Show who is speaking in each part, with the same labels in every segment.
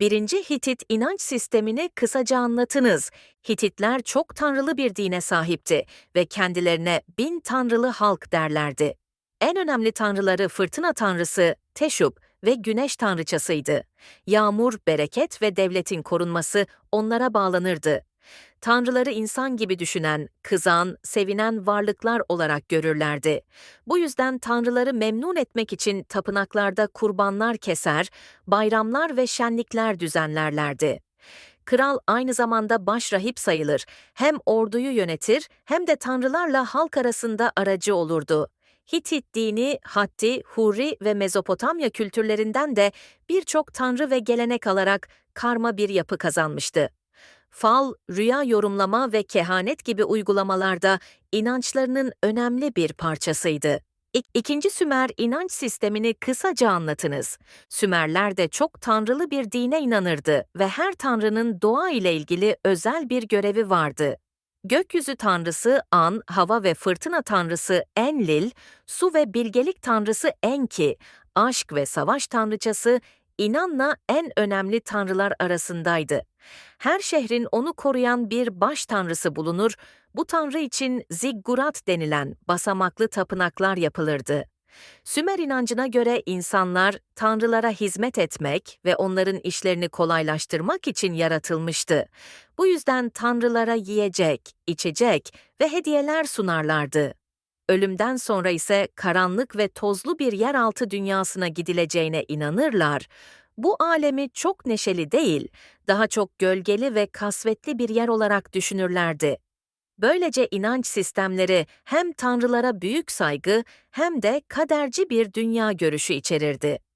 Speaker 1: Birinci Hitit inanç sistemini kısaca anlatınız. Hititler çok tanrılı bir dine sahipti ve kendilerine bin tanrılı halk derlerdi. En önemli tanrıları fırtına tanrısı Teşub ve güneş tanrıçasıydı. Yağmur, bereket ve devletin korunması onlara bağlanırdı. Tanrıları insan gibi düşünen, kızan, sevinen varlıklar olarak görürlerdi. Bu yüzden tanrıları memnun etmek için tapınaklarda kurbanlar keser, bayramlar ve şenlikler düzenlerlerdi. Kral aynı zamanda başrahip sayılır. Hem orduyu yönetir hem de tanrılarla halk arasında aracı olurdu. Hitit dini, Hatti, Hurri ve Mezopotamya kültürlerinden de birçok tanrı ve gelenek alarak karma bir yapı kazanmıştı. Fal, rüya yorumlama ve kehanet gibi uygulamalarda inançlarının önemli bir parçasıydı. İk İkinci Sümer inanç sistemini kısaca anlatınız. Sümerler de çok tanrılı bir dine inanırdı ve her tanrının doğa ile ilgili özel bir görevi vardı. Gökyüzü tanrısı An, hava ve fırtına tanrısı Enlil, su ve bilgelik tanrısı Enki, aşk ve savaş tanrıçası İnan'la en önemli tanrılar arasındaydı. Her şehrin onu koruyan bir baş tanrısı bulunur, bu tanrı için ziggurat denilen basamaklı tapınaklar yapılırdı. Sümer inancına göre insanlar tanrılara hizmet etmek ve onların işlerini kolaylaştırmak için yaratılmıştı. Bu yüzden tanrılara yiyecek, içecek ve hediyeler sunarlardı. Ölümden sonra ise karanlık ve tozlu bir yeraltı dünyasına gidileceğine inanırlar. Bu alemi çok neşeli değil, daha çok gölgeli ve kasvetli bir yer olarak düşünürlerdi. Böylece inanç sistemleri hem tanrılara büyük saygı hem de kaderci bir dünya görüşü içerirdi.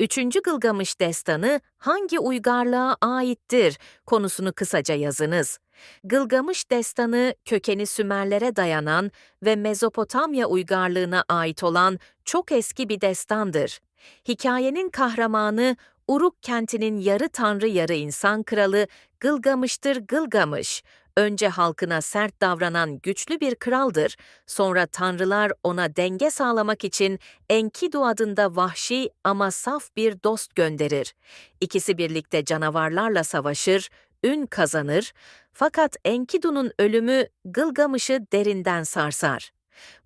Speaker 1: Üçüncü Gılgamış destanı hangi uygarlığa aittir konusunu kısaca yazınız. Gılgamış destanı kökeni Sümerlere dayanan ve Mezopotamya uygarlığına ait olan çok eski bir destandır. Hikayenin kahramanı Uruk kentinin yarı tanrı yarı insan kralı Gılgamış'tır Gılgamış. Önce halkına sert davranan güçlü bir kraldır, sonra tanrılar ona denge sağlamak için Enkidu adında vahşi ama saf bir dost gönderir. İkisi birlikte canavarlarla savaşır, ün kazanır, fakat Enkidu'nun ölümü Gılgamış'ı derinden sarsar.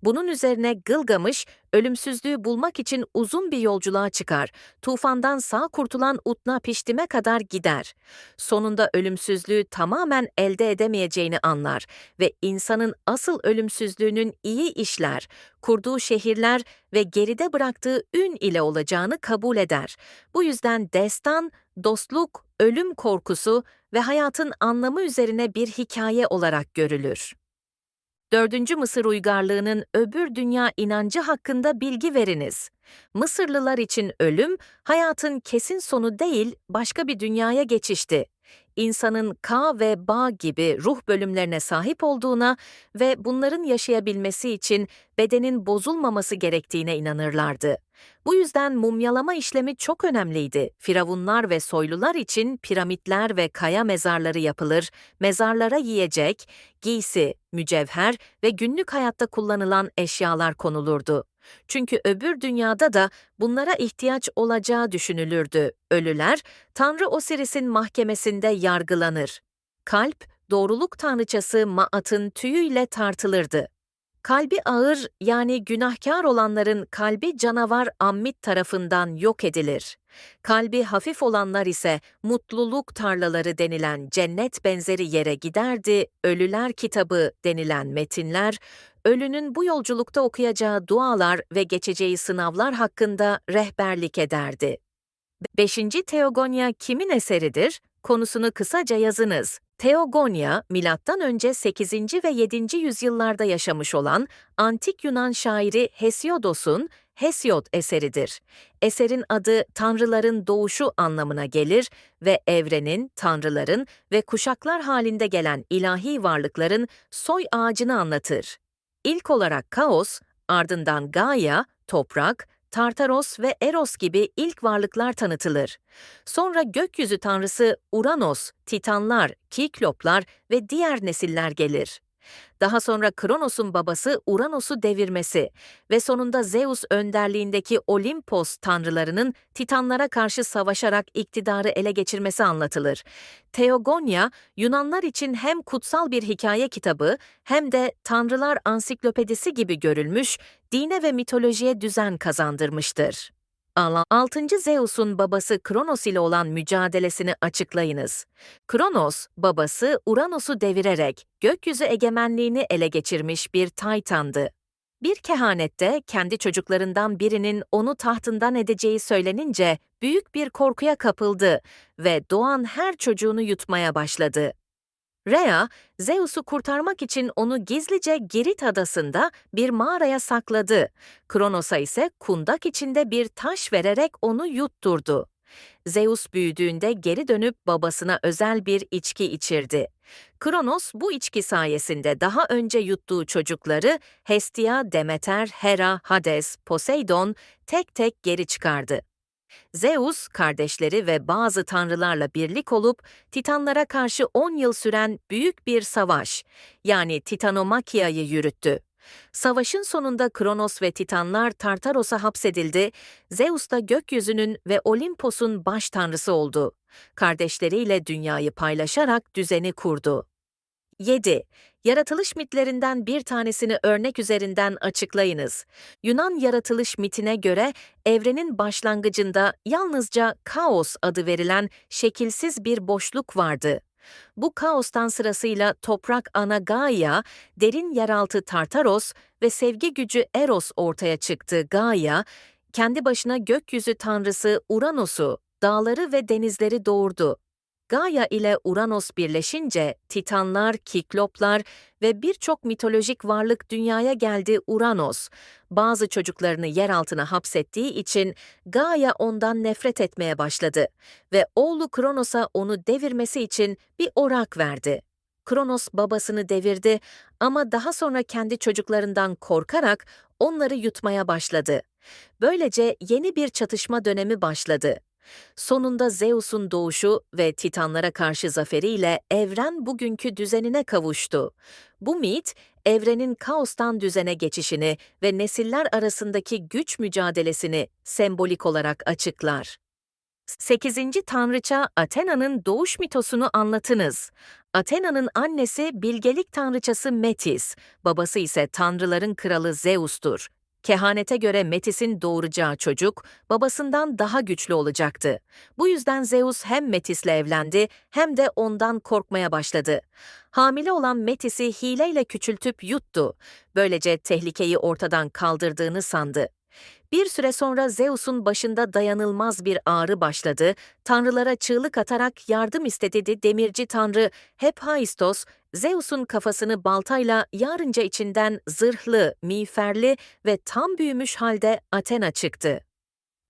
Speaker 1: Bunun üzerine Gılgamış, ölümsüzlüğü bulmak için uzun bir yolculuğa çıkar. Tufandan sağ kurtulan Utna Piştim'e kadar gider. Sonunda ölümsüzlüğü tamamen elde edemeyeceğini anlar ve insanın asıl ölümsüzlüğünün iyi işler, kurduğu şehirler ve geride bıraktığı ün ile olacağını kabul eder. Bu yüzden destan, dostluk, ölüm korkusu ve hayatın anlamı üzerine bir hikaye olarak görülür. 4. Mısır uygarlığının öbür dünya inancı hakkında bilgi veriniz. Mısırlılar için ölüm, hayatın kesin sonu değil, başka bir dünyaya geçişti. İnsanın Ka ve Ba gibi ruh bölümlerine sahip olduğuna ve bunların yaşayabilmesi için bedenin bozulmaması gerektiğine inanırlardı. Bu yüzden mumyalama işlemi çok önemliydi. Firavunlar ve soylular için piramitler ve kaya mezarları yapılır, mezarlara yiyecek, giysi, mücevher ve günlük hayatta kullanılan eşyalar konulurdu. Çünkü öbür dünyada da bunlara ihtiyaç olacağı düşünülürdü. Ölüler, Tanrı Osiris'in mahkemesinde yargılanır. Kalp, doğruluk tanrıçası Maat'ın tüyüyle tartılırdı. Kalbi ağır yani günahkar olanların kalbi canavar Ammit tarafından yok edilir. Kalbi hafif olanlar ise mutluluk tarlaları denilen cennet benzeri yere giderdi, ölüler kitabı denilen metinler, ölünün bu yolculukta okuyacağı dualar ve geçeceği sınavlar hakkında rehberlik ederdi. 5. Teogonya kimin eseridir? Konusunu kısaca yazınız. Teogonya, M.Ö. 8. ve 7. yüzyıllarda yaşamış olan antik Yunan şairi Hesiodos'un Hesiod eseridir. Eserin adı tanrıların doğuşu anlamına gelir ve evrenin, tanrıların ve kuşaklar halinde gelen ilahi varlıkların soy ağacını anlatır. İlk olarak Kaos, ardından Gaia, toprak, Tartaros ve Eros gibi ilk varlıklar tanıtılır. Sonra gökyüzü tanrısı Uranos, Titanlar, Kikloplar ve diğer nesiller gelir. Daha sonra Kronos'un babası Uranos'u devirmesi ve sonunda Zeus önderliğindeki Olimpos tanrılarının Titanlara karşı savaşarak iktidarı ele geçirmesi anlatılır. Teogonya, Yunanlar için hem kutsal bir hikaye kitabı hem de Tanrılar Ansiklopedisi gibi görülmüş, dine ve mitolojiye düzen kazandırmıştır. 6. Zeus'un babası Kronos ile olan mücadelesini açıklayınız. Kronos, babası Uranos'u devirerek gökyüzü egemenliğini ele geçirmiş bir Titan'dı. Bir kehanette kendi çocuklarından birinin onu tahtından edeceği söylenince büyük bir korkuya kapıldı ve doğan her çocuğunu yutmaya başladı. Rhea, Zeus'u kurtarmak için onu gizlice Girit adasında bir mağaraya sakladı. Kronos'a ise kundak içinde bir taş vererek onu yutturdu. Zeus büyüdüğünde geri dönüp babasına özel bir içki içirdi. Kronos bu içki sayesinde daha önce yuttuğu çocukları Hestia, Demeter, Hera, Hades, Poseidon tek tek geri çıkardı. Zeus, kardeşleri ve bazı tanrılarla birlik olup Titanlara karşı 10 yıl süren büyük bir savaş, yani Titanomakia'yı yürüttü. Savaşın sonunda Kronos ve Titanlar Tartaros'a hapsedildi, Zeus da gökyüzünün ve Olimpos'un baş tanrısı oldu. Kardeşleriyle dünyayı paylaşarak düzeni kurdu. 7. Yaratılış mitlerinden bir tanesini örnek üzerinden açıklayınız. Yunan yaratılış mitine göre evrenin başlangıcında yalnızca kaos adı verilen şekilsiz bir boşluk vardı. Bu kaostan sırasıyla toprak ana Gaia, derin yeraltı Tartaros ve sevgi gücü Eros ortaya çıktı. Gaia, kendi başına gökyüzü tanrısı Uranos'u, dağları ve denizleri doğurdu. Gaia ile Uranos birleşince Titanlar, Kikloplar ve birçok mitolojik varlık dünyaya geldi Uranos. Bazı çocuklarını yer altına hapsettiği için Gaia ondan nefret etmeye başladı ve oğlu Kronos'a onu devirmesi için bir orak verdi. Kronos babasını devirdi ama daha sonra kendi çocuklarından korkarak onları yutmaya başladı. Böylece yeni bir çatışma dönemi başladı. Sonunda Zeus'un doğuşu ve Titanlara karşı zaferiyle evren bugünkü düzenine kavuştu. Bu mit, evrenin kaostan düzene geçişini ve nesiller arasındaki güç mücadelesini sembolik olarak açıklar. 8. Tanrıça Athena'nın doğuş mitosunu anlatınız. Athena'nın annesi bilgelik tanrıçası Metis, babası ise tanrıların kralı Zeus'tur. Kehanete göre Metis'in doğuracağı çocuk babasından daha güçlü olacaktı. Bu yüzden Zeus hem Metis'le evlendi hem de ondan korkmaya başladı. Hamile olan Metis'i hileyle küçültüp yuttu. Böylece tehlikeyi ortadan kaldırdığını sandı. Bir süre sonra Zeus'un başında dayanılmaz bir ağrı başladı, tanrılara çığlık atarak yardım istedi demirci tanrı Hephaistos, Zeus'un kafasını baltayla yarınca içinden zırhlı, miğferli ve tam büyümüş halde Athena çıktı.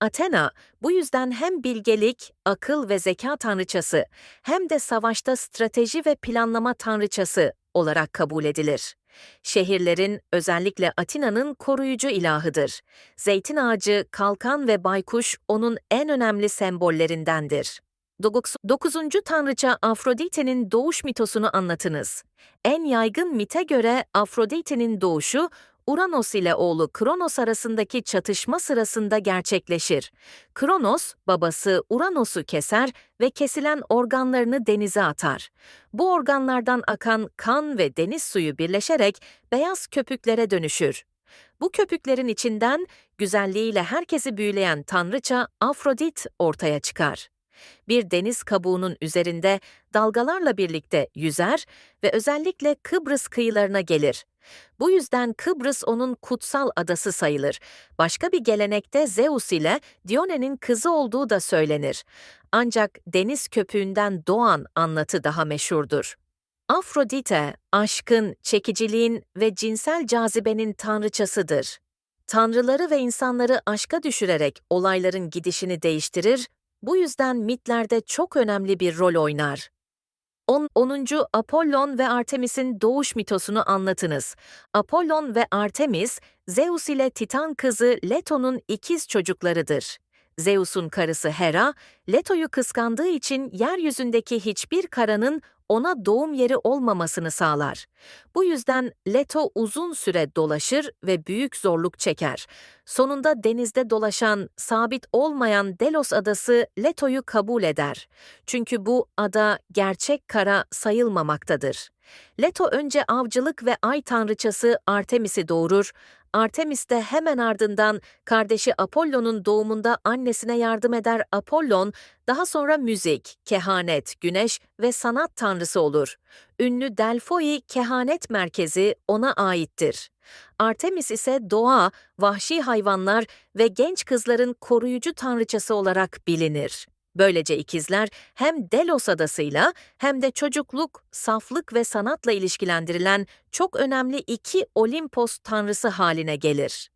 Speaker 1: Athena bu yüzden hem bilgelik, akıl ve zeka tanrıçası hem de savaşta strateji ve planlama tanrıçası olarak kabul edilir. Şehirlerin, özellikle Atina'nın koruyucu ilahıdır. Zeytin ağacı, kalkan ve baykuş onun en önemli sembollerindendir. 9. Tanrıça Afrodite'nin doğuş mitosunu anlatınız. En yaygın mite göre Afrodite'nin doğuşu Uranos ile oğlu Kronos arasındaki çatışma sırasında gerçekleşir. Kronos, babası Uranos'u keser ve kesilen organlarını denize atar. Bu organlardan akan kan ve deniz suyu birleşerek beyaz köpüklere dönüşür. Bu köpüklerin içinden güzelliğiyle herkesi büyüleyen tanrıça Afrodit ortaya çıkar bir deniz kabuğunun üzerinde dalgalarla birlikte yüzer ve özellikle Kıbrıs kıyılarına gelir. Bu yüzden Kıbrıs onun kutsal adası sayılır. Başka bir gelenekte Zeus ile Dione'nin kızı olduğu da söylenir. Ancak deniz köpüğünden doğan anlatı daha meşhurdur. Afrodite, aşkın, çekiciliğin ve cinsel cazibenin tanrıçasıdır. Tanrıları ve insanları aşka düşürerek olayların gidişini değiştirir, bu yüzden mitlerde çok önemli bir rol oynar. 10. 10. Apollon ve Artemis'in doğuş mitosunu anlatınız. Apollon ve Artemis, Zeus ile Titan kızı Leto'nun ikiz çocuklarıdır. Zeus'un karısı Hera, Leto'yu kıskandığı için yeryüzündeki hiçbir karanın ona doğum yeri olmamasını sağlar. Bu yüzden Leto uzun süre dolaşır ve büyük zorluk çeker. Sonunda denizde dolaşan, sabit olmayan Delos adası Leto'yu kabul eder. Çünkü bu ada gerçek kara sayılmamaktadır. Leto önce avcılık ve ay tanrıçası Artemis'i doğurur, Artemis de hemen ardından kardeşi Apollon'un doğumunda annesine yardım eder Apollon, daha sonra müzik, kehanet, güneş ve sanat tanrısı olur. Ünlü Delphoi kehanet merkezi ona aittir. Artemis ise doğa, vahşi hayvanlar ve genç kızların koruyucu tanrıçası olarak bilinir. Böylece ikizler hem Delos adasıyla hem de çocukluk, saflık ve sanatla ilişkilendirilen çok önemli iki Olimpos tanrısı haline gelir.